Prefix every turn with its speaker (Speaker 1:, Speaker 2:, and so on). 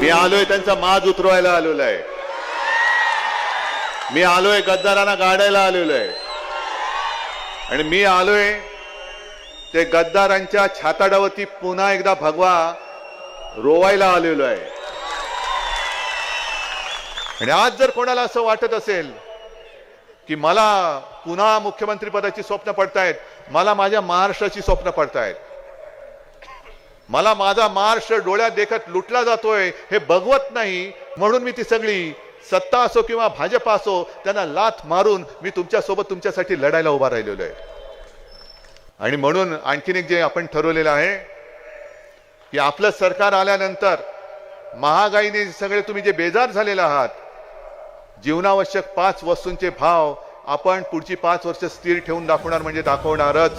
Speaker 1: मी आलोय त्यांचा माज उतरवायला आलेलो आहे मी आलोय गद्दारांना गाडायला आलेलो आहे आणि मी आलोय ते गद्दारांच्या छाताडावरती पुन्हा एकदा भगवा रोवायला आलेलो आहे आणि आज जर कोणाला असं वाटत असेल की मला पुन्हा मुख्यमंत्री पदाची स्वप्न पडतायत मला माझ्या महाराष्ट्राची स्वप्न पडतायत मला माझा महाराष्ट्र डोळ्यात देखत लुटला जातोय हे बघवत नाही. म्हणून मी ती सगळी सत्ता असो किंवा भाजप असो त्यांना लाथ मारून मी तुमच्यासोबत तुमच्यासाठी लढायला उभा राहिलेलो आहे. आणि म्हणून आणखीन एक जे आपण ठरवलेलं आहे की आपलं सरकार आल्यानंतर महागाईने सगळे तुम्ही जे बेजार झालेले आहात जीवनावश्यक पाच वस्तूंचे भाव आपण पुढची पाच वर्ष स्थिर ठेवून दाखवणार म्हणजे दाखवणारच.